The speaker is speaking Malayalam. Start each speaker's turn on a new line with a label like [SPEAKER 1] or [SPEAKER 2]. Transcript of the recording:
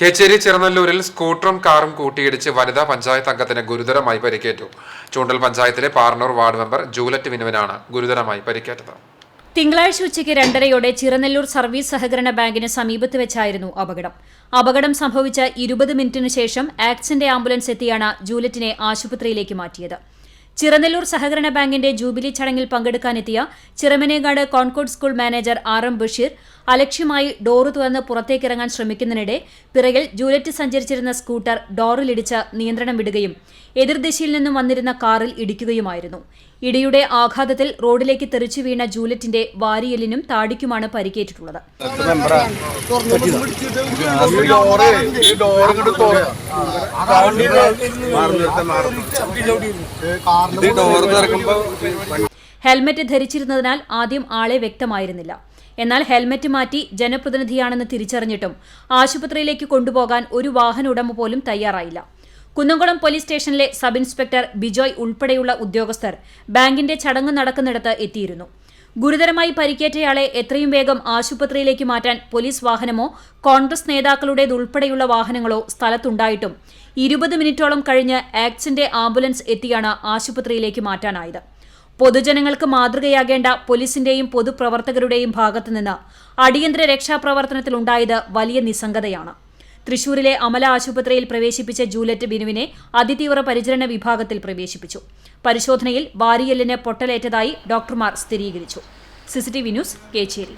[SPEAKER 1] കേച്ചേരി ചെറുനല്ലൂരിൽ സ്കൂട്ടറും കാറും കൂട്ടിയിടിച്ച് വനിതാ പഞ്ചായത്ത് അംഗത്തിന് ഗുരുതരമായി പരിക്കേറ്റു. ചൂണ്ടൽ പഞ്ചായത്തിലെ പാർണൂർ വാർഡ് മെമ്പർ ജൂലറ്റ് വിനുവനാണ് ഗുരുതരമായി പരിക്കേറ്റത്.
[SPEAKER 2] തിങ്കളാഴ്ച ഉച്ചയ്ക്ക് രണ്ടരയോടെ ചിറനെല്ലൂർ സർവീസ് സഹകരണ ബാങ്കിന് സമീപത്ത് വെച്ചായിരുന്നു അപകടം. അപകടം സംഭവിച്ച ഇരുപത് മിനിറ്റിനു ശേഷം ആക്സിന്റെ ആംബുലൻസ് എത്തിയാണ് ജൂലറ്റിനെ ആശുപത്രിയിലേക്ക് മാറ്റിയത്. ചിറനെല്ലൂർ സഹകരണ ബാങ്കിന്റെ ജൂബിലി ചടങ്ങിൽ പങ്കെടുക്കാനെത്തിയ Chiramanengad Concord school manager R M Basheer അലക്ഷ്യമായി ഡോറ് തുറന്ന് പുറത്തേക്കിറങ്ങാൻ ശ്രമിക്കുന്നതിനിടെ പിറകിൽ ജൂലറ്റ് സഞ്ചരിച്ചിരുന്ന സ്കൂട്ടർ ഡോറിലിടിച്ച് നിയന്ത്രണം വിടുകയും എതിർദിശയിൽ നിന്നും വന്നിരുന്ന കാറിൽ ഇടിക്കുകയുമായിരുന്നു. ഇടിയുടെ ആഘാതത്തിൽ റോഡിലേക്ക് തെറിച്ചു വീണ ജൂലറ്റിന്റെ വാരിയലിനും താടിക്കുമാണ് പരിക്കേറ്റിട്ടുള്ളത്. ഹെൽമറ്റ് ധരിച്ചിരുന്നതിനാൽ ആദ്യം ആളെ വ്യക്തമായിരുന്നില്ല. എന്നാൽ ഹെൽമറ്റ് മാറ്റി ജനപ്രതിനിധിയാണെന്ന് തിരിച്ചറിഞ്ഞിട്ടും ആശുപത്രിയിലേക്ക് കൊണ്ടുപോകാൻ ഒരു വാഹന ഉടമ പോലും തയ്യാറായില്ല. കുന്നംകുളം പോലീസ് സ്റ്റേഷനിലെ സബ് ഇൻസ്പെക്ടർ ബിജോയ് ഉൾപ്പെടെയുള്ള ഉദ്യോഗസ്ഥർ ബാങ്കിന്റെ ചടങ്ങ് നടക്കുന്നിടത്ത് എത്തിയിരുന്നു. ഗുരുതരമായി പരിക്കേറ്റയാളെ എത്രയും വേഗം ആശുപത്രിയിലേക്ക് മാറ്റാൻ പോലീസ് വാഹനമോ കോൺഗ്രസ് നേതാക്കളുടേതുൾപ്പെടെയുള്ള വാഹനങ്ങളോ സ്ഥലത്തുണ്ടായിട്ടും ഇരുപത് മിനിറ്റോളം കഴിഞ്ഞ് ആക്സിന്റെ ആംബുലൻസ് എത്തിയാണ് ആശുപത്രിയിലേക്ക് മാറ്റാനായത്. പൊതുജനങ്ങൾക്ക് മാതൃകയാകേണ്ട പോലീസിന്റെയും പൊതുപ്രവർത്തകരുടെയും ഭാഗത്തുനിന്ന് അടിയന്തര രക്ഷാപ്രവർത്തനത്തിലുണ്ടായത് വലിയ നിസ്സംഗതയാണ്. തൃശൂരിലെ അമല ആശുപത്രിയിൽ പ്രവേശിപ്പിച്ച ജൂലറ്റ് ബിനുവിനെ അതിതീവ്ര പരിചരണ വിഭാഗത്തിൽ പ്രവേശിപ്പിച്ചു. പരിശോധനയിൽ വാരിയലിന് പൊട്ടലേറ്റതായി ഡോക്ടർമാർ സ്ഥിരീകരിച്ചു. CCTV news Kechery.